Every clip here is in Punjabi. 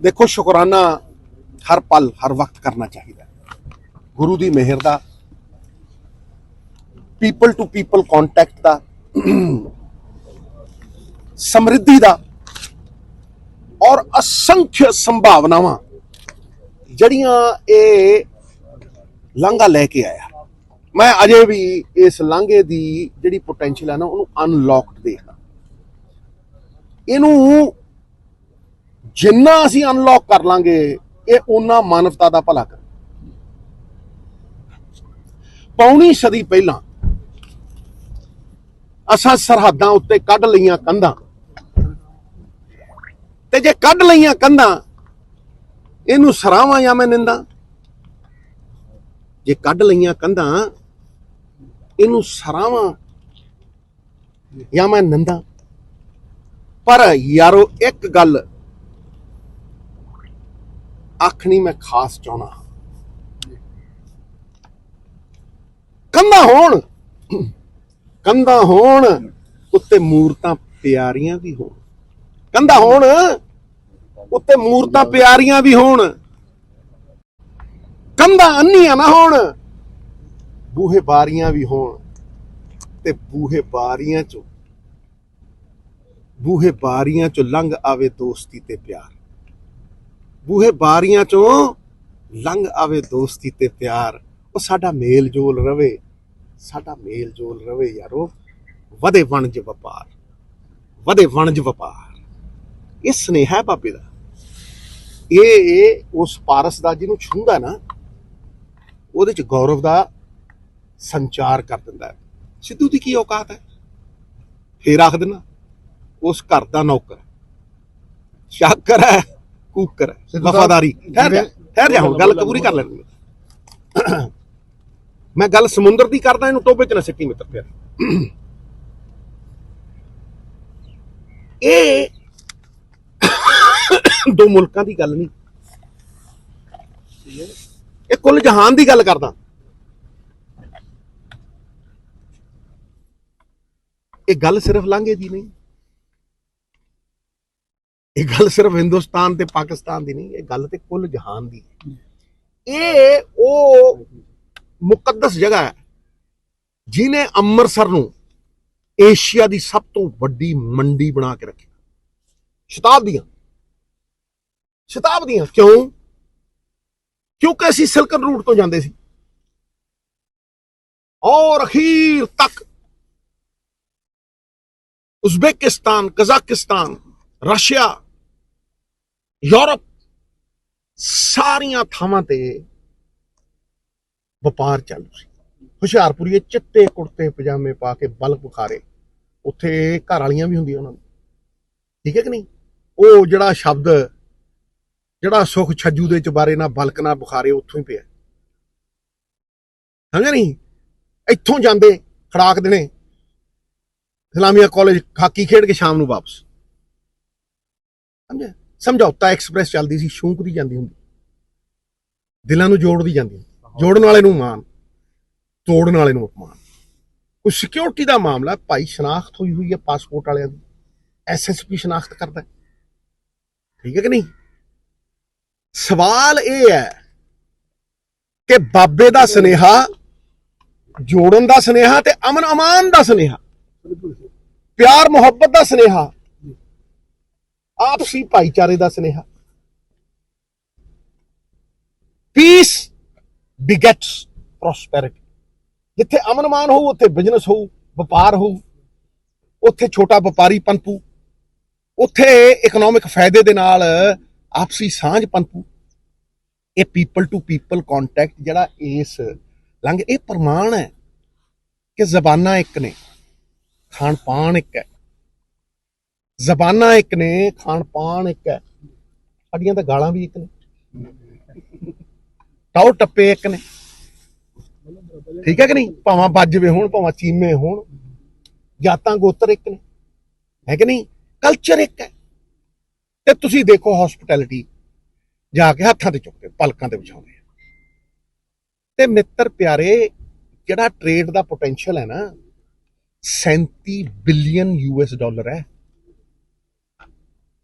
ਦੇਖੋ, ਸ਼ੁਕਰਾਨਾ ਹਰ ਪਲ, ਹਰ ਵਕਤ ਕਰਨਾ ਚਾਹੀਦਾ ਗੁਰੂ ਦੀ ਮਿਹਰ ਦਾ ਪੀਪਲ ਟੂ ਪੀਪਲ ਕੰਟੈਕਟ ਦਾ, ਸਮਰਿੱਧੀ ਦਾ ਔਰ ਅਸੰਖ ਸੰਭਾਵਨਾਵਾਂ ਜਿਹੜੀਆਂ ਇਹ ਲਾਂਘਾ ਲੈ ਕੇ ਆਇਆ। ਮੈਂ ਅਜੇ ਵੀ ਇਸ ਲਾਂਘੇ ਦੀ ਜਿਹੜੀ ਪੋਟੈਂਸ਼ੀਅਲ ਹੈ ਨਾ, ਉਹਨੂੰ ਅਨਲੌਕਡ ਦੇਖਦਾ ਇਹਨੂੰ ਜਿੰਨਾ ਅਸੀਂ ਅਨਲੌਕ ਕਰ ਲਾਂਗੇ, ਇਹ ਉਹਨਾਂ ਮਾਨਵਤਾ ਦਾ ਭਲਾ ਕਰ। ਪੌਣੀ ਸਦੀ ਪਹਿਲਾਂ ਅਸਾਂ ਸਰਹੱਦਾਂ ਉੱਤੇ ਕੱਢ ਲਈਆਂ ਕੰਧਾਂ। ਤੇ ਜੇ ਕੱਢ ਲਈਆਂ ਕੰਧਾਂ, ਇਹਨੂੰ ਸਰਾਵਾਂ ਜਾਂ ਮੈਂ ਨਿੰਦਾ? ਜੇ ਕੱਢ ਲਈਆਂ ਕੰਧਾਂ, ਇਹਨੂੰ ਸਰਾਵਾਂ ਜਾਂ ਮੈਂ ਨਿੰਦਾ? ਪਰ ਯਾਰੋ, ਇੱਕ ਗੱਲ ਆਖਣੀ ਮੈਂ ਖਾਸ ਚਾਹਣਾ ਕੰਧਾਂ ਹੋਣ। ਕੰਧਾਂ ਹੋਣ, ਉੱਤੇ ਮੂਰਤਾਂ ਪਿਆਰੀਆਂ ਵੀ ਹੋਣ। ਕੰਧਾਂ ਹੋਣ, ਉੱਤੇ ਮੂਰਤਾਂ ਪਿਆਰੀਆਂ ਵੀ ਹੋਣ। ਕੰਧਾਂ ਅੰਨੀਆਂ ਨਾ ਹੋਣ, ਬੂਹੇ ਬਾਰੀਆਂ ਵੀ ਹੋਣ। ਤੇ ਬੂਹੇ ਬਾਰੀਆਂ ਚੋਂ, ਬੂਹੇ ਬਾਰੀਆਂ ਚੋਂ ਲੰਘ ਆਵੇ ਦੋਸਤੀ ਤੇ ਪਿਆਰ। ਬੂਹੇ ਬਾਰੀਆਂ ਚੋਂ ਲੰਘ ਆਵੇ ਦੋਸਤੀ ਤੇ ਪਿਆਰ। ਉਹ ਸਾਡਾ ਮੇਲ ਜੋਲ ਰਵੇ। ਸਾਡਾ ਮੇਲ ਜੋਲ ਰਵੇ ਯਾਰੋ। ਵਧੇ ਵਣਜ ਵਪਾਰ। ਵਧੇ ਵਣਜ ਵਪਾਰ। ਇਹ ਸਨੇਹਾ ਬਾਬੇ ਦਾ। ਇਹ ਉਸ ਪਾਰਸ ਦਾ ਜਿਹਨੂੰ ਛੂੰਦਾ ਨਾ, ਉਹਦੇ ਚ ਗੌਰਵ ਦਾ ਸੰਚਾਰ ਕਰ ਦਿੰਦਾ ਹੈ। ਸਿੱਧੂ ਦੀ ਕੀ ਔਕਾਤ ਹੈ? ਫੇਰ ਆਖ ਦੇਣਾ, ਉਸ ਘਰ ਦਾ ਨੌਕਰ। ਸ਼ਾਕਰ ਹੈ ਕੂਕਰ ਹੈ ਵਫਾਦਾਰੀ। ਠਹਿਰ ਜਾ ਠਹਿਰ ਜਾ ਹੁਣ ਗੱਲ ਪੂਰੀ ਕਰ ਲੈਣੀ ਮੈਂ ਗੱਲ ਸਮੁੰਦਰ ਦੀ ਕਰਦਾ ਇਹਨੂੰ ਟੋਬੇ ਚ ਨਾ ਸਿੱਟੀ ਮਿੱਤਰ ਫਿਰ ਇਹ ਦੋ ਮੁਲਕਾਂ ਦੀ ਗੱਲ ਨਹੀਂ। ਇਹ ਕੁੱਲ ਜਹਾਨ ਦੀ ਗੱਲ ਕਰਦਾ। ਇਹ ਗੱਲ ਸਿਰਫ ਲਾਂਘੇ ਦੀ ਨਹੀਂ। ਇਹ ਗੱਲ ਸਿਰਫ ਹਿੰਦੁਸਤਾਨ ਤੇ ਪਾਕਿਸਤਾਨ ਦੀ ਨਹੀਂ, ਇਹ ਗੱਲ ਤੇ ਕੁੱਲ ਜਹਾਨ ਦੀ ਹੈ। ਇਹ ਉਹ ਮੁਕੱਦਸ ਜਗ੍ਹਾ ਹੈ ਜਿਨੇ ਅੰਮ੍ਰਿਤਸਰ ਨੂੰ ਏਸ਼ੀਆ ਦੀ ਸਭ ਤੋਂ ਵੱਡੀ ਮੰਡੀ ਬਣਾ ਕੇ ਰੱਖਿਆ ਸ਼ਤਾਬਦੀਆਂ। ਸ਼ਤਾਬਦੀਆਂ ਕਿਉਂ? ਕਿਉਂਕਿ ਅਸੀਂ ਸਿਲਕਨ ਰੂਟ ਤੋਂ ਜਾਂਦੇ ਸੀ। ਔਰ ਅਖੀਰ ਤੱਕ ਉਜ਼ਬੇਕਿਸਤਾਨ, ਕਜ਼ਾਕਿਸਤਾਨ ਰਸ਼ੀਆ, ਯੂਰਪ, ਸਾਰੀਆਂ ਥਾਵਾਂ ਤੇ ਵਪਾਰ ਚੱਲ ਸੀ। ਹੁਸ਼ਿਆਰਪੁਰੀਏ ਚਿੱਟੇ ਕੁੜਤੇ, ਪਜਾਮੇ ਪਾ ਕੇ ਬਲਕ ਬੁਖਾਰੇ ਉੱਥੇ ਘਰ ਵਾਲੀਆਂ ਵੀ ਹੁੰਦੀਆਂ ਉਹਨਾਂ ਨੂੰ ਠੀਕ ਹੈ ਕਿ ਨਹੀਂ? ਉਹ ਜਿਹੜਾ ਸ਼ਬਦ, ਜਿਹੜਾ ਸੁਖ ਛੱਜੂ ਦੇ ਚਬਾਰੇ ਨਾਲ ਬਲਕ ਨਾਲ ਬੁਖਾਰੇ ਉੱਥੋਂ ਹੀ ਪਿਆ। ਸਮਝਿਆ ਨਹੀਂ? ਇੱਥੋਂ ਜਾਂਦੇ ਖੜਾਕ ਦੇਣੇ। ਇਸਲਾਮੀਆ ਕਾਲਜ ਹਾਕੀ ਖੇਡ ਕੇ ਸ਼ਾਮ ਨੂੰ ਵਾਪਸ। ਸਮਝਿਆ? ਸਮਝੌਤਾ ਐਕਸਪ੍ਰੈਸ ਚੱਲਦੀ ਸੀ ਸ਼ੌਂਕਦੀ ਜਾਂਦੀ ਹੁੰਦੀ। ਦਿਲਾਂ ਨੂੰ ਜੋੜਦੀ ਜਾਂਦੀ ਜੋੜਨ ਵਾਲੇ ਨੂੰ ਮਾਨ ਤੋੜਨ ਵਾਲੇ ਨੂੰ ਅਪਮਾਨ। ਕੋਈ ਸਿਕਿਉਰਿਟੀ ਦਾ ਮਾਮਲਾ, ਭਾਈ ਸ਼ਨਾਖਤ ਹੋਈ ਹੋਈ ਹੈ ਪਾਸਪੋਰਟ ਵਾਲਿਆਂ ਦੀ। ਐਸਐਸਪੀ ਸ਼ਨਾਖਤ ਕਰਦਾ ਠੀਕ ਹੈ ਕਿ ਨਹੀਂ? ਸਵਾਲ ਇਹ ਹੈ ਕਿ ਬਾਬੇ ਦਾ ਸਨੇਹਾ, ਜੋੜਨ ਦਾ ਸਨੇਹਾ ਤੇ ਅਮਨ ਅਮਾਨ ਦਾ ਸਨੇਹਾ, ਪਿਆਰ ਮੁਹੱਬਤ ਦਾ ਸਨੇਹਾ ਆਪਸੀ ਭਾਈਚਾਰੇ ਦਾ ਸਨੇਹਾ। ਪੀਸ ਬਿਗੇਟਸ ਪ੍ਰੋਸਪੈਰਿਟੀ ਜਿੱਥੇ ਅਮਨਮਾਨ ਹੋਊ, ਉੱਥੇ ਬਿਜ਼ਨਸ ਹੋਊ, ਵਪਾਰ ਹੋਊ, ਉੱਥੇ ਛੋਟਾ ਵਪਾਰੀ ਪਨਪੂ, ਉੱਥੇ ਇਕਨੋਮਿਕ ਫਾਇਦੇ ਦੇ ਨਾਲ ਆਪਸੀ ਸਾਂਝ ਪਨਪੂ। ਇਹ ਪੀਪਲ ਟੂ ਪੀਪਲ ਕੰਟੈਕਟ ਜਿਹੜਾ ਇਸ ਲੰਘ, ਇਹ ਪ੍ਰਮਾਣ ਹੈ ਕਿ ਜ਼ਬਾਨਾਂ ਇੱਕ ਨੇ ਖਾਣ ਪਾਣ ਇੱਕ ਹੈ। ਜ਼ਬਾਨਾਂ ਇੱਕ ਨੇ, ਖਾਣ ਪਾਣ ਇੱਕ ਹੈ। ਸਾਡੀਆਂ ਤਾਂ ਗਾਲਾਂ ਵੀ ਇੱਕ ਨੇ। ਟਾਉ ਟੱਪੇ ਇੱਕ ਨੇ। ਠੀਕ ਹੈ ਕਿ ਨਹੀਂ? ਭਾਵਾਂ ਬੱਜਵੇ ਹੋਣ, ਭਾਵਾਂ ਚੀਮੇ ਹੋਣ। ਜਾਤਾਂ ਗੋਤਰ ਇੱਕ ਨੇ। ਹੈ ਕਿ ਨਹੀਂ? ਕਲਚਰ ਇੱਕ ਹੈ। ਤੇ ਤੁਸੀਂ ਦੇਖੋ ਹਸਪਿਟੈਲਿਟੀ ਜਾ ਕੇ ਹੱਥਾਂ ਤੇ ਚੁੱਕਦੇ ਪਲਕਾਂ ਤੇ ਵਿਛਾਉਂਦੇ ਤੇ ਮਿੱਤਰ ਪਿਆਰੇ, ਜਿਹੜਾ ਟ੍ਰੇਡ ਦਾ ਪੋਟੈਂਸ਼ੀਅਲ ਹੈ ਨਾ 37 ਬਿਲੀਅਨ ਯੂਐਸ ਡਾਲਰ ਹੈ।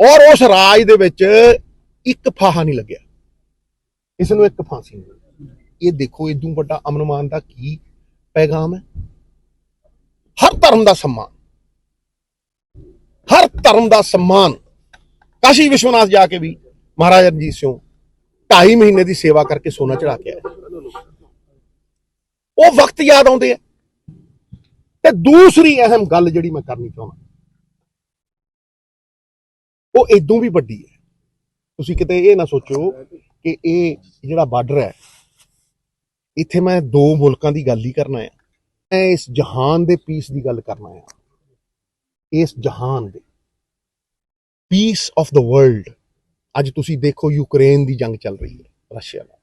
ਔਰ ਉਸ ਰਾਜ ਦੇ ਵਿੱਚ ਇੱਕ ਫਾਹਾ ਨਹੀਂ ਲੱਗਿਆ। ਇਸ ਨੂੰ ਇੱਕ ਫਾਂਸੀ ਨਹੀਂ ਇਹ ਦੇਖੋ, ਇਦੋਂ ਵੱਡਾ ਅਮਨਮਾਨ ਦਾ ਕੀ ਪੈਗਾਮ ਹੈ? ਹਰ ਧਰਮ ਦਾ ਸਨਮਾਨ। ਹਰ ਧਰਮ ਦਾ ਸਨਮਾਨ। ਕਾਸ਼ੀ ਵਿਸ਼ਵਨਾਥ ਜਾ ਕੇ ਵੀ ਮਹਾਰਾਜਾ ਰਣਜੀਤ ਸਿੰਘ ਢਾਈ ਮਹੀਨੇ ਦੀ ਸੇਵਾ ਕਰਕੇ ਸੋਨਾ ਚੜਾ ਕੇ ਆਇਆ ਉਹ ਵਕਤ ਯਾਦ ਆਉਂਦੇ ਆ। ਤੇ ਦੂਸਰੀ ਅਹਿਮ ਗੱਲ ਜਿਹੜੀ ਮੈਂ ਕਰਨੀ ਚਾਹੁੰਦਾ ਉਹ ਇਦੋਂ ਵੀ ਵੱਡੀ ਹੈ। ਤੁਸੀਂ ਕਿਤੇ ਇਹ ਨਾ ਸੋਚੋ ਕਿ ਇਹ ਜਿਹੜਾ ਬਾਰਡਰ ਹੈ, ਇੱਥੇ ਮੈਂ ਦੋ ਮੁਲਕਾਂ ਦੀ ਗੱਲ ਹੀ ਕਰਨਾ ਹੈ। ਮੈਂ ਇਸ ਜਹਾਨ ਦੇ ਪੀਸ ਦੀ ਗੱਲ ਕਰਨਾ ਹੈ। ਇਸ ਜਹਾਨ ਦੇ ਪੀਸ ਆਫ ਦਾ ਵਰਲਡ ਅੱਜ ਤੁਸੀਂ ਦੇਖੋ ਯੂਕਰੇਨ ਦੀ ਜੰਗ ਚੱਲ ਰਹੀ ਹੈ, ਰਸ਼ੀਆ ਨਾਲ।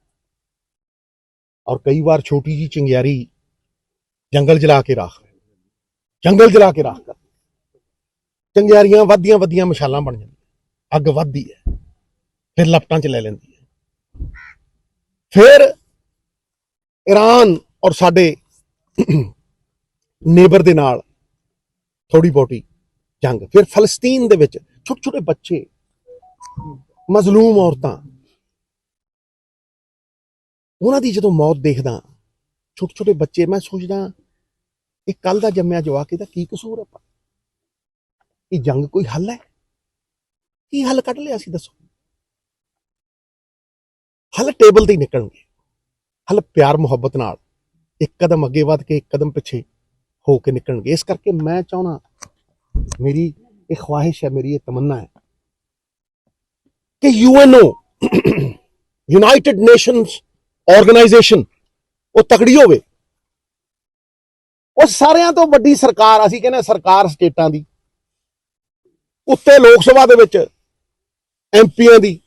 ਔਰ ਕਈ ਵਾਰ ਛੋਟੀ ਜੀ ਚਿੰਗਿਆਰੀ ਜੰਗਲ ਜਲਾ ਕੇ ਰਾਖ ਜੰਗਲ ਜਲਾ ਕੇ ਰਾਖ ਕਰ ਚੰਗਿਆਰੀਆਂ ਵੱਧੀਆਂ ਵੱਧੀਆਂ ਮਸ਼ਾਲਾਂ ਬਣ ਜਾਂਦੀਆਂ। ਅੱਗ ਵੱਧਦੀ ਹੈ, ਫਿਰ ਲਪਟਾਂ 'ਚ ਲੈ ਲੈਂਦੀ ਹੈ। ਫਿਰ ਈਰਾਨ ਔਰ ਸਾਡੇ ਨੇਬਰ ਦੇ ਨਾਲ ਥੋੜੀ ਬਹੁਤੀ ਜੰਗ, ਫਿਰ ਫਲਸਤੀਨ ਦੇ ਵਿੱਚ ਛੋਟੇ ਛੋਟੇ ਬੱਚੇ, ਮਜ਼ਲੂਮ ਔਰਤਾਂ, ਉਹਨਾਂ ਦੀ ਜਦੋਂ ਮੌਤ ਦੇਖਦਾ ਛੋਟੇ ਛੋਟੇ ਬੱਚੇ, ਮੈਂ ਸੋਚਦਾ, ਇਹ ਕੱਲ ਦਾ ਜੰਮਿਆ ਜਵਾਕ, ਇਹਦਾ ਕੀ ਕਸੂਰ ਹੈ ਇਹ ਜੰਗ ਕੋਈ ਹੱਲ ਹੈ? ਕੀ ਹੱਲ ਕੱਢ ਲਿਆ ਸੀ ਦੱਸੋ? ਹੱਲ ਟੇਬਲ ਤੇ ਹੀ ਨਿਕਲਣਗੇ। ਹੱਲ ਪਿਆਰ ਮੁਹੱਬਤ ਨਾਲ ਇੱਕ ਕਦਮ ਅੱਗੇ ਵੱਧ ਕੇ ਇੱਕ ਕਦਮ ਪਿੱਛੇ ਹੋ ਕੇ ਨਿਕਲਣਗੇ। ਇਸ ਕਰਕੇ ਮੈਂ ਚਾਹਣਾ ਮੇਰੀ ਇਹ ਖਵਾਹਿਸ਼ ਹੈ, ਮੇਰੀ ਇਹ ਤਮੰਨਾ ਹੈ ਕਿ ਯੂਐਨਓ, ਯੂਨਾਈਟਿਡ ਨੇਸ਼ਨਸ ਆਰਗੇਨਾਈਜੇਸ਼ਨ, ਉਹ ਤਕੜੀ ਹੋਵੇ। ਉਹ ਸਾਰਿਆਂ ਤੋਂ ਵੱਡੀ ਸਰਕਾਰ, ਅਸੀਂ ਕਹਿੰਦੇ ਸਰਕਾਰ ਸਟੇਟਾਂ ਦੀ। ਉੱਤੇ ਲੋਕ ਸਭਾ ਦੇ ਵਿੱਚ ਐਮਪੀਆਂ ਦੀ।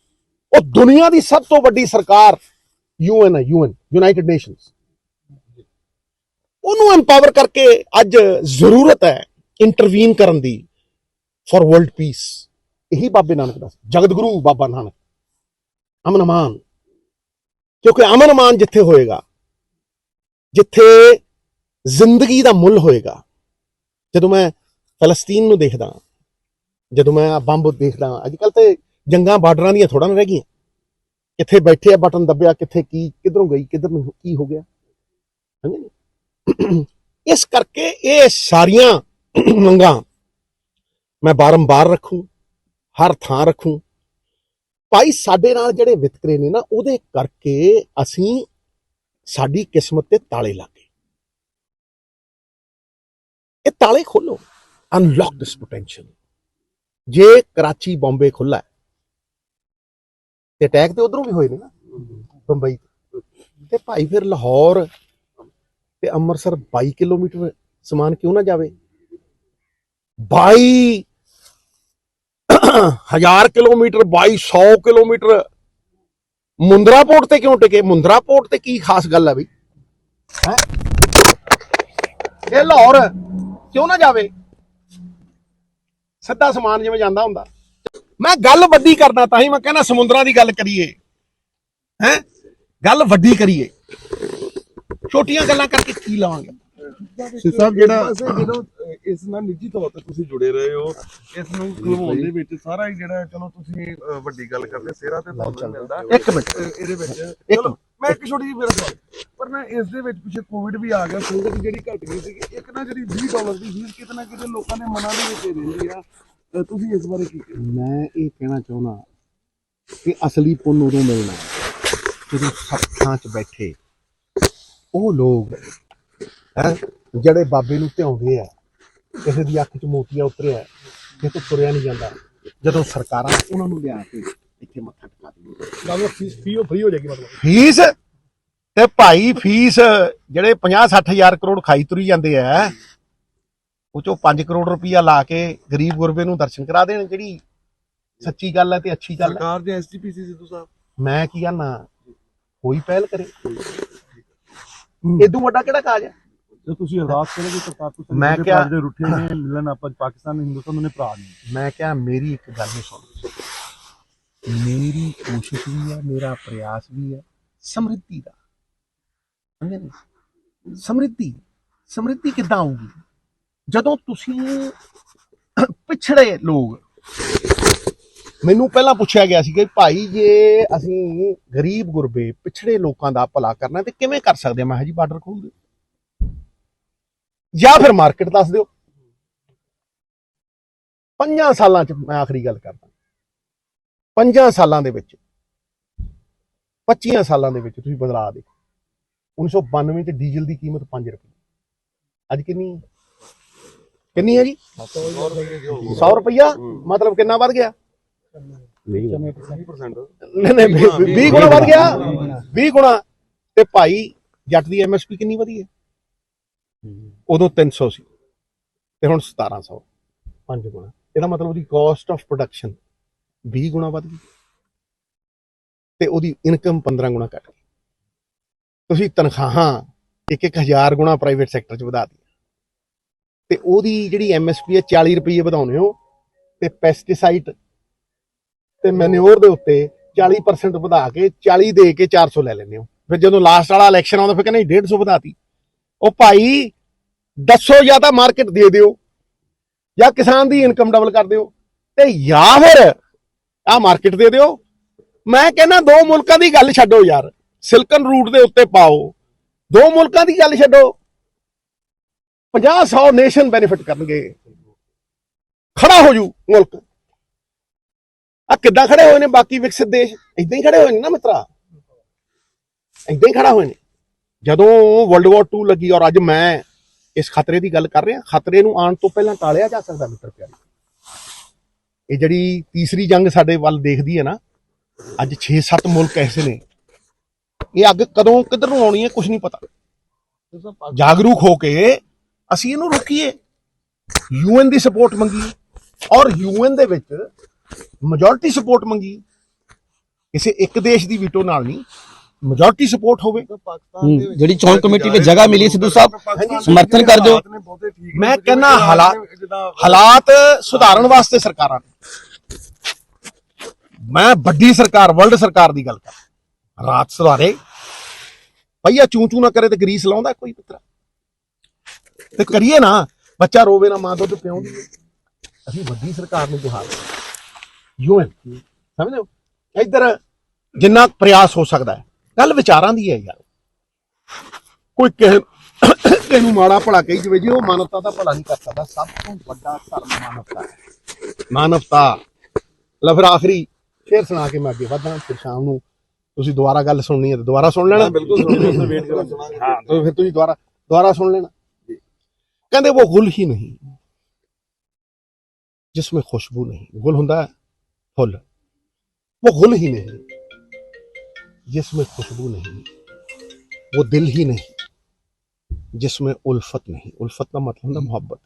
ਉਹ ਦੁਨੀਆ ਦੀ ਸਭ ਤੋਂ ਵੱਡੀ ਸਰਕਾਰ ਯੂਐਨ ਹੈ, ਯੂਐਨ, ਯੂਨਾਈਟਿਡ ਨੇਸ਼ਨਸ। ਉਹਨੂੰ ਐਮਪਾਵਰ ਕਰਕੇ ਅੱਜ ਜ਼ਰੂਰਤ ਹੈ ਇੰਟਰਵੀਨ ਕਰਨ ਦੀ ਫॉर ਵਰਲਡ ਪੀਸ ਇਹੀ ਬਾਬੇ ਨਾਨਕ ਦਾ ਸੀ। ਜਗਤ ਗੁਰੂ ਬਾਬਾ ਨਾਨਕ, ਅਮਨ ਅਮਾਨ ਕਿਉਂਕਿ ਅਮਨ ਅਮਾਨ ਜਿੱਥੇ ਹੋਏਗਾ, ਜਿੱਥੇ ਜ਼ਿੰਦਗੀ ਦਾ ਮੁੱਲ ਹੋਏਗਾ, ਜਦੋਂ ਮੈਂ ਫਲਸਤੀਨ ਨੂੰ ਦੇਖਦਾ, ਜਦੋਂ ਮੈਂ ਬੰਬ ਦੇਖਦਾ ਅੱਜ ਕੱਲ ਤੇ ਜੰਗਾਂ ਬਾਰਡਰਾਂ ਦੀਆਂ ਥੋੜਾ ਨਾ ਰਹਿ ਗਈਆਂ। ਕਿੱਥੇ ਬੈਠੇ ਆ ਬਟਨ ਦੱਬਿਆ, ਕਿੱਥੇ ਕੀ, ਕਿੱਧਰੋਂ ਗਈ, ਕਿੱਧਰ ਨੂੰ ਕੀ ਹੋ ਗਿਆ। ਸਮਝੇ ਇਸ ਕਰਕੇ ਇਹ ਸਾਰੀਆਂ ਮੰਗਾਂ ਮੈਂ ਬਾਰੰਬਾਰ ਰੱਖੂ, ਹਰ ਥਾਂ ਰੱਖੂ। ਭਾਈ, ਸਾਡੇ ਨਾਲ ਜਿਹੜੇ ਵਿਤਕਰੇ ਨੇ ਨਾ, ਉਹਦੇ ਕਰਕੇ ਅਸੀਂ ਸਾਡੀ ਕਿਸਮਤ ਤੇ ਤਾਲੇ ਲੱਗੇ। ਇਹ ਤਾਲੇ ਖੋਲੋ। ਅਨਲੌਕ ਦਿਸ ਪੋਟੈਂਸ਼ੀਅਲ ਜੇ ਕਰਾਚੀ, ਬੰਬੇ ਖੁੱਲਾ ਹੈ ਤੇ ਅਟੈਕ ਤੇ ਉਧਰੋਂ ਵੀ ਹੋਏ ਨੇ ਨਾ, ਬੰਬਈ ਤੋਂ। ਤੇ ਭਾਈ ਫਿਰ ਲਾਹੌਰ ਤੇ ਅੰਮ੍ਰਿਤਸਰ 22 ਕਿਲੋਮੀਟਰ ਸਮਾਨ ਕਿਉਂ ਨਾ ਜਾਵੇ? 22 ਹਜ਼ਾਰ ਕਿਲੋਮੀਟਰ 2200 ਕਿਲੋਮੀਟਰ। ਮੁੰਦਰਾ ਪੋਰਟ ਤੇ ਕਿਉਂ ਟਿਕੇ? ਮੁੰਦਰਾ ਪੋਰਟ ਤੇ ਕੀ ਖਾਸ ਗੱਲ ਹੈ ਬਈ? ਹੈ? ਇਹ ਲਾਹੌਰ ਕਿਉਂ ਨਾ ਜਾਵੇ? ਸਿੱਧਾ ਸਮਾਨ ਜਿਵੇਂ ਜਾਂਦਾ ਹੁੰਦਾ। ਮੈਂ ਗੱਲ ਵੱਡੀ ਕਰਦਾ ਤਾਂ ਹੀ ਮੈਂ ਕਹਿੰਦਾ ਸਮੁੰਦਰਾਂ ਦੀ ਗੱਲ ਕਰੀਏ। ਹੈ? ਗੱਲ ਵੱਡੀ ਕਰੀਏ। ਛੋਟੀਆਂ ਗੱਲਾਂ ਕਰਕੇ ਕੀ ਲਾਵਾਂਗੇ? ਸਾਹਿਬ ਜਿਹੜਾ ਜਦੋਂ ਇਸ ਨਾਲ ਨਿੱਜੀ ਤੌਰ ਤੇ ਤੁਸੀਂ ਜੁੜੇ ਰਹੇ ਹੋ ਇਸ ਨੂੰ ਖਲਵਾਉਣ ਦੇ ਵਿੱਚ ਸਾਰਾ ਹੀ ਜਿਹੜਾ ਚਲੋ ਤੁਸੀਂ ਵੱਡੀ ਗੱਲ ਕਰਦੇ ਸਿਹਰਾ ਤੇ ਤੁਹਾਨੂੰ ਮਿਲਦਾ। ਇੱਕ ਮਿੰਟ। ਇਹਦੇ ਵਿੱਚ। ਚਲੋ ਮੈਂ ਇੱਕ ਛੋਟੀ ਜਿਹੀ ਮੇਰਾ ਸਵਾਲ ਪਰ ਨਾ ਇਸ ਦੇ ਵਿੱਚ ਪਿੱਛੇ ਕੋਵਿਡ ਵੀ ਆ ਗਿਆ ਸੰਗਤ ਜਿਹੜੀ ਘਟ ਗਈ ਸੀ ਇੱਕ ਨਾ ਜਿਹੜੀ 20 ਡਾਲਰ ਦੀ ਫੀਸ ਕਿਤੇ ਨਾ ਕਿਤੇ ਲੋਕਾਂ ਦੇ ਮਨਾਂ ਦੇ ਵਿੱਚ ਰਹਿੰਦੀ ਆ। ਅਹ, ਤੁਸੀਂ ਇਸ ਬਾਰੇ ਕੀ ਕਹਿੰਦੇ ਮੈਂ ਇਹ ਕਹਿਣਾ ਚਾਹੁੰਦਾ ਕਿ ਅਸਲੀ ਪੁੰਨ ਉਦੋਂ ਮਿਲਣਾ ਜਦੋਂ ਸੱਥਾਂ 'ਚ ਬੈਠੇ। ਉਹ ਲੋਕ ਹੈ ਜਿਹੜੇ ਬਾਬੇ ਨੂੰ ਧਿਆਉਂਦੇ ਆ ਕਿਸੇ ਦੀ ਅੱਖ 'ਚ ਮੋਤੀਆ ਉਤਰਿਆ ਕਿਸੇ ਤੋਂ ਤੁਰਿਆ ਨਹੀਂ ਜਾਂਦਾ ਜਦੋਂ ਸਰਕਾਰਾਂ ਉਹਨਾਂ ਨੂੰ ਲਿਆ ਕੇ ਇੱਥੇ ਮੱਥਾ ਟਿਕਾ ਦਿੰਦੀਆਂ ਗੱਲ ਫੀਸ ਫੀ ਫ੍ਰੀ ਹੋ ਜਾਏਗੀ ਮਤਲਬ? ਫੀਸ? ਤੇ ਭਾਈ ਫੀਸ ਜਿਹੜੇ 50 60000 ਕਰੋੜ ਖਾਈ ਤੁਰੀ ਜਾਂਦੇ ਆ ਉਹ ਚੋਂ 5 ਕਰੋੜ ਰੁਪਈਆ ਲਾ ਕੇ ਗਰੀਬ ਗੁਰਬੇ ਨੂੰ ਦਰਸ਼ਨ ਕਰਾ ਦੇਣ ਜਿਹੜੀ ਸੱਚੀ ਗੱਲ ਹੈ ਤੇ ਅੱਛੀ ਗੱਲ ਹੈ। ਸਰਕਾਰ ਦੇ ਐਸਜੀਪੀਸੀ ਸਿੱਧੂ ਸਾਹਿਬ। ਮੈਂ ਕੀ ਕਹਿਣਾ ਕੋਈ ਪਹਿਲ ਕਰੇ। ਇਦੋਂ ਵੱਡਾ ਕਿਹੜਾ ਕਾਜ ਹੈ? ਜੇ ਤੁਸੀਂ ਅਰਦਾਸ ਕਰੋਗੇ ਤਾਂ ਕਾਕੂ ਸਿੰਘ ਮੈਂ ਕਿਹਾ- ਦੇ ਰੁੱਠੇ ਨੇ ਮਿਲਣ ਆਪਾਂ ਪਾਕਿਸਤਾਨ ਹਿੰਦੁਸਤਾਨ ਨੇ ਭਰਾ ਨਹੀਂ ਮੈਂ ਕਿਹਾ ਮੇਰੀ ਇੱਕ ਗੱਲ ਨੂੰ ਸੁਣ ਮੇਰੀ ਕੋਸ਼ਿਸ਼ ਵੀ ਹੈ ਮੇਰਾ ਪ੍ਰਯਾਸ ਵੀ ਹੈ ਸਮਰਿੱਧੀ ਦਾ। ਸਮਝੇ ਨੀ? ਸਮਰਿੱਧੀ ਸਮਰਿੱਧੀ ਕਿੱਦਾਂ ਆਊਗੀ? ਜਦੋਂ ਤੁਸੀਂ ਪਿਛੜੇ ਲੋਕ, ਮੈਨੂੰ ਪਹਿਲਾਂ ਪੁੱਛਿਆ ਗਿਆ ਸੀ ਕਿ ਭਾਈ ਜੇ ਅਸੀਂ ਗਰੀਬ ਗੁਰਬੇ ਪਿਛੜੇ ਲੋਕਾਂ ਦਾ ਭਲਾ ਕਰਨਾ ਤੇ ਕਿਵੇਂ ਕਰ ਸਕਦੇ ਮੈਂ ਕਿਹਾ ਜੀ, ਬਾਰਡਰ ਖੋਲ ਦਿਓ। ਜਾਂ ਫਿਰ ਮਾਰਕੀਟ ਦੱਸ ਦਿਓ। ਪੰਜਾਂ ਸਾਲਾਂ ਚ ਮੈਂ ਆਖਰੀ ਗੱਲ ਕਰਦਾ। ਪੰਜਾਂ ਸਾਲਾਂ ਦੇ ਵਿੱਚ 25 ਸਾਲਾਂ ਦੇ ਵਿੱਚ ਤੁਸੀਂ ਬਦਲਾਅ ਦੇਖੋ। 1992 ਚ ਡੀਜ਼ਲ ਦੀ ਕੀਮਤ 5 ਰੁਪਏ। ਅੱਜ ਕਿੰਨੀ? ਹੈ? ਕਿੰਨੀ ਹੈ ਜੀ? 100 ਰੁਪਇਆ ਮਤਲਬ ਕਿੰਨਾ ਵੱਧ ਗਿਆ? ਨਹੀਂ ਨਹੀਂ 20 ਗੁਣਾ ਵੱਧ ਗਿਆ। 20 ਗੁਣਾ। ਤੇ ਭਾਈ, ਜੱਟ ਦੀ ਐਮਐਸਪੀ ਕਿੰਨੀ ਵਧੀ ਹੈ? ਉਦੋਂ 300 ਸੀ ਤੇ ਹੁਣ 1700 ਪੰਜ ਗੁਣਾ। ਇਹਦਾ ਮਤਲਬ ਉਹਦੀ ਕਾਸਟ ਆਫ ਪ੍ਰੋਡਕਸ਼ਨ 20 ਗੁਣਾ ਵੱਧ ਗਈ। ਤੇ ਉਹਦੀ ਇਨਕਮ 15 ਗੁਣਾ ਘਟ ਗਈ। ਤੁਸੀਂ ਤਨਖਾਹਾਂ ਇੱਕ ਇੱਕ ਹਜ਼ਾਰ ਗੁਣਾ ਪ੍ਰਾਈਵੇਟ ਸੈਕਟਰ 'ਚ ਵਧਾ ਦਿੱਤੀ ਤੇ ਉਹਦੀ ਜਿਹੜੀ ਐਮਐਸਪੀ ਹੈ 40 ਰੁਪਏ ਵਧਾਉਣੇ ਹੋ ਤੇ ਪੈਸਟੀਸਾਈਡ ਤੇ ਮੈਨਿਓਰ ਦੇ ਉੱਤੇ 40% ਵਧਾ ਕੇ 40 ਦੇ ਕੇ 400 ਲੈ ਲੈਂਦੇ ਹੋ। ਫਿਰ ਜਦੋਂ ਲਾਸਟ ਵਾਲਾ ਇਲੈਕਸ਼ਨ ਆਉਂਦਾ, ਫਿਰ ਕਹਿੰਦੇ 150 ਵਧਾਤੀ। ਉਹ ਭਾਈ ਦੱਸੋ ਜਾਂ ਤਾਂ ਮਾਰਕੀਟ ਦੇ ਦਿਓ, ਜਾਂ ਕਿਸਾਨ ਦੀ ਇਨਕਮ ਡਬਲ ਕਰ ਦਿਓ, ਤੇ ਜਾਂ ਫਿਰ ਆ ਮਾਰਕੀਟ ਦੇ ਦਿਓ। ਮੈਂ ਕਹਿੰਦਾ ਦੋ ਮੁਲਕਾਂ ਦੀ ਗੱਲ ਛੱਡੋ ਯਾਰ, ਸਿਲਕਨ ਰੂਟ ਦੇ ਉੱਤੇ ਪਾਓ, ਦੋ ਮੁਲਕਾਂ ਦੀ ਗੱਲ ਛੱਡੋ। 50 100 ਨੇਸ਼ਨ ਬੈਨੀਫਿਟ ਕਰਨਗੇ। ਖੜਾ ਹੋ ਜੂ ਮੁਲਕ। ਆ ਕਿੱਦਾਂ ਖੜੇ ਹੋਏ ਨੇ ਬਾਕੀ ਵਿਕਸਿਤ ਦੇਸ਼? ਇਦਾਂ ਹੀ ਖੜੇ ਹੋਏ ਨੇ ਨਾ ਮਿੱਤਰਾ। ਇਦਾਂ ਹੀ ਖੜਾ ਹੋਏ ਨੇ। ਜਦੋਂ ਵਰਲਡ ਵਾਰ 2 ਲੱਗੀ ਔਰ ਅੱਜ ਮੈਂ ਇਸ ਖਤਰੇ ਦੀ ਗੱਲ ਕਰ ਰਿਹਾ, ਖਤਰੇ ਨੂੰ ਆਉਣ ਤੋਂ ਪਹਿਲਾਂ ਟਾਲਿਆ ਜਾ ਸਕਦਾ ਮਿੱਤਰ ਪਿਆਰੇ। ਇਹ ਜਿਹੜੀ ਤੀਸਰੀ ਜੰਗ ਸਾਡੇ ਵੱਲ ਦੇਖਦੀ ਹੈ ਨਾ, ਅੱਜ 6-7 ਮੁਲਕ ਐਸੇ ਨੇ। ਇਹ ਅੱਗ ਕਦੋਂ ਕਿੱਧਰ ਨੂੰ ਆਉਣੀ ਹੈ ਕੁਝ ਨਹੀਂ ਪਤਾ। ਜਾਗਰੂਕ ਹੋ ਕੇ ਅਸੀਂ ਇਹਨੂੰ ਰੋਕੀਏ। ਯੂਐਨ ਦੀ ਸਪੋਰਟ ਮੰਗੀਏ ਔਰ ਯੂਐਨ ਦੇ ਵਿੱਚ ਮੈਜੋਰਟੀ ਸਪੋਰਟ ਮੰਗੀ। ਕਿਸੇ ਇੱਕ ਦੇਸ਼ ਦੀ ਵੀਟੋ ਨਾਲ ਨਹੀਂ। ਮੈਜੋਰਟੀ ਸਪੋਰਟ ਹੋਵੇ। ਜਿਹੜੀ ਚੋਣ ਕਮੇਟੀ ਵਿੱਚ ਜਗ੍ਹਾ ਮਿਲੀ ਸਿੱਧੂ ਸਾਹਿਬ ਸਮਰਥਨ ਕਰ ਦਿਓ ਮੈਂ ਕਹਿੰਦਾ ਹਾਲਾਤ ਹਾਲਾਤ ਸੁਧਾਰਨ ਵਾਸਤੇ ਸਰਕਾਰਾਂ ਨੇ। ਮੈਂ ਵੱਡੀ ਸਰਕਾਰ ਵਰਲਡ ਸਰਕਾਰ ਦੀ ਗੱਲ ਕਰ ਰਾਤ ਸੁਧਾਰੇ। ਭਈਆ ਚੂੰ ਚੂੰ ਨਾ ਕਰੇ ਤੇ ਗਰੀਸ ਲਾਉਂਦਾ ਕੋਈ ਪੁੱਤਰਾ। ਤੇ ਕਰੀਏ ਨਾ ਬੱਚਾ ਰੋਵੇ ਨਾ ਮਾਂ ਦੁੱਧ ਹੈ। ਅਸੀਂ ਵੱਡੀ ਸਰਕਾਰ ਨੂੰ ਗੁਹਾਰ ਯੂਐਨ ਸਮਝਦੇ ਹੋ? ਇੱਧਰ ਜਿੰਨਾ ਪ੍ਰਯਾਸ ਹੋ ਸਕਦਾ ਹੈ ਗੱਲ ਵਿਚਾਰਾਂ ਦੀ ਹੈ ਯਾਰ। ਕੋਈ ਕਿਸੇ ਕਿਸੇ ਨੂੰ ਮਾੜਾ ਭਲਾ ਕਹੀ ਜਵੇ ਜੀ ਉਹ ਮਾਨਵਤਾ ਦਾ ਭਲਾ ਨਹੀਂ ਕਰ ਸਕਦਾ ਸਭ ਤੋਂ ਵੱਡਾ ਧਰਮ ਮਾਨਵਤਾ ਹੈ। ਮਾਨਵਤਾ। ਲੈ ਫਿਰ ਆਖਰੀ ਫੇਰ ਸੁਣਾ ਕੇ ਮੈਂ ਅੱਗੇ ਵਧਾਂ ਫਿਰ ਸ਼ਾਮ ਨੂੰ ਤੁਸੀਂ ਦੁਬਾਰਾ ਗੱਲ ਸੁਣਨੀ ਹੈ ਤਾਂ ਦੁਬਾਰਾ ਸੁਣ ਲੈਣਾ। ਬਿਲਕੁਲ ਸੁਣੋ ਵੇਟ ਕਰਾਂ ਸੁਣਾਂਗੇ ਹਾਂ ਤਾਂ ਫਿਰ ਤੁਸੀਂ ਦੁਬਾਰਾ ਦੁਬਾਰਾ ਸੁਣ ਲੈਣਾ। कहते वो गुल ही नहीं। जिसमें खुशबू नहीं। गुल हों? फुल वो गुल ही नहीं। जिसमें खुशबू नहीं, वो दिल ही नहीं। जिसमें उल्फत नहीं। उल्फत का मतलब ना मोहब्बत।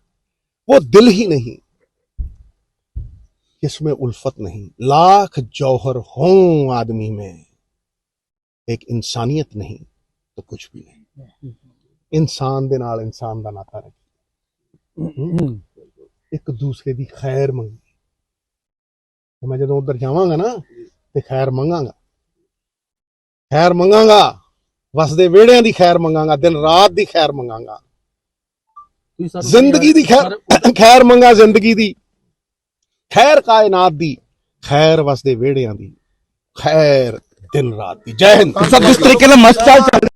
वो दिल ही नहीं। जिसमें उल्फत नहीं। लाख जौहर हो आदमी में। एक इंसानियत नहीं तो कुछ भी नहीं। इंसान के नाल इंसान का नाता ਰੱਖਿਆ ਇੱਕ ਦੂਸਰੇ ਦੀ ਖੈਰ ਮੰਗੀ ਤੇ ਮੈਂ ਜਦੋਂ ਉਧਰ ਜਾਵਾਂਗਾ ਨਾ ਤੇ ਖੈਰ ਮੰਗਾਂਗਾ। ਖੈਰ ਮੰਗਾਂਗਾ। ਵਸਦੇ ਵਿਹੜਿਆਂ ਦੀ ਖੈਰ ਮੰਗਾਂਗਾ ਦਿਨ ਰਾਤ ਦੀ ਖੈਰ ਮੰਗਾਂਗਾ। ਜ਼ਿੰਦਗੀ ਦੀ ਖੈਰ ਖੈਰ ਮੰਗਾ ਜ਼ਿੰਦਗੀ ਦੀ। ਖੈਰ ਕਾਇਨਾਤ ਦੀ ਖੈਰ ਵਸਦੇ ਵਿਹੜਿਆਂ ਦੀ। ਖੈਰ ਦਿਨ ਰਾਤ ਦੀ। ਜੈ ਹਿੰਦ। ਸਭ ਜਿਸ ਤਰੀਕੇ ਨਾਲ ਮਸਤ ਚੱਲ